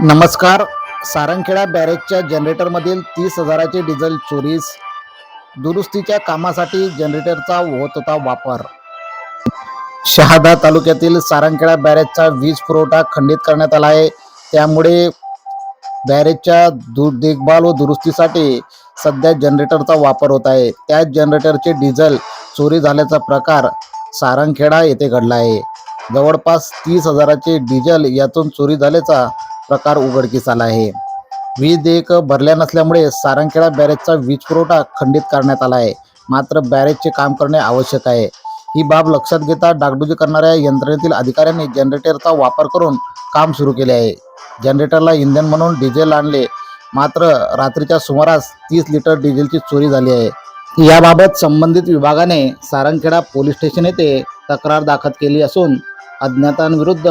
नमस्कार. सारंगखेडा बॅरेजच्या जनरेटरमधील तीस हजाराचे डिझेल चोरीस. दुरुस्तीच्या कामासाठी जनरेटरचा होत होता वापर. शहादा तालुक्यातील सारंगखेडा बॅरेजचा वीज पुरवठा खंडित करण्यात आला आहे. त्यामुळे बॅरेजच्या दु देखभाल व दुरुस्तीसाठी सध्या जनरेटरचा वापर होत आहे. त्याच जनरेटरचे डिझेल चोरी झाल्याचा प्रकार सारंगखेडा येथे घडला आहे. जवळपास तीस हजाराचे डिझेल यातून चोरी झाल्याचा प्रकार उघडकीस आला आहे. वीज देयक भरल्या नसल्यामुळे सारंगखेडा बॅरेजचा वीज पुरवठा खंडित करण्यात आला आहे. मात्र बॅरेजचे काम करणे आवश्यक आहे. ही बाब लक्षात घेता डागडुजी करणाऱ्या यंत्रणेतील अधिकाऱ्यांनी जनरेटरचा वापर करून काम सुरू केले आहे. जनरेटरला इंधन म्हणून डिझेल आणले. मात्र रात्रीच्या सुमारास तीस लिटर डिझेलची चोरी झाली आहे. याबाबत संबंधित विभागाने सारंगखेडा पोलीस स्टेशन येथे तक्रार दाखल केली असून अज्ञातांविरुद्ध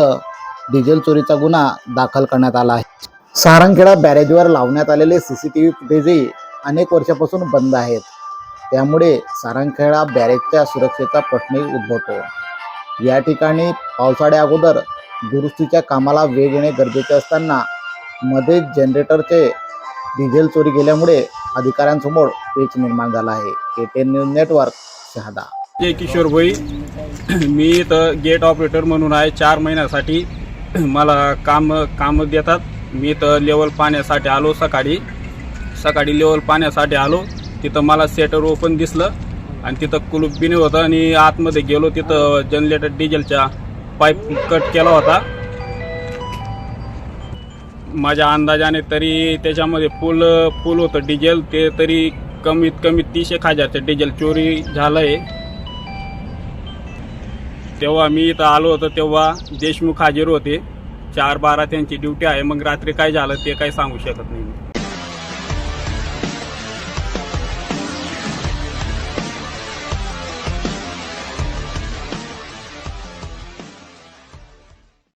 डिझेल चोरीचा गुन्हा दाखल करण्यात आला आहे. सारंगखेडा बॅरेजवर लावण्यात आलेले सी सी टी व्ही फुटेजही अनेक वर्षापासून बंद आहेत. त्यामुळे सारंगखेडा बॅरेजच्या सुरक्षेचा प्रश्नही उद्भवतो. या ठिकाणी पावसाळ्या अगोदर दुरुस्तीच्या कामाला वेग येणे गरजेचे असताना मध्येच जनरेटरचे डिझेल चोरी गेल्यामुळे अधिकाऱ्यांसमोर पेच निर्माण झाला आहे. K news network Shahada. Kishor Bhoi मी इथं गेट ऑपरेटर म्हणून आहे. चार महिन्यासाठी मला काम काम देतात. मी तर लेवल पाण्यासाठी आलो सकाळी. सकाळी लेवल पाण्यासाठी आलो. तिथं मला सेटर ओपन दिसलं. आणि तिथं कुलूप बिने होतं आणि आतमध्ये गेलो. तिथं जनरेटर डिझेलच्या पाईप कट केला होता. माझ्या अंदाजाने तरी त्याच्यामध्ये फुल फुल होतं डिझेल ते तरी कमीत कमी तीस एक हजारचं डिझेल चोरी झालं आहे तेव्हा मी इथं आलो होतो तेव्हा देशमुख हाजीर होते. चार बारा त्यांची ड्युटी आहे मग रात्री काय झालं ते काही सांगू शकत नाही मी.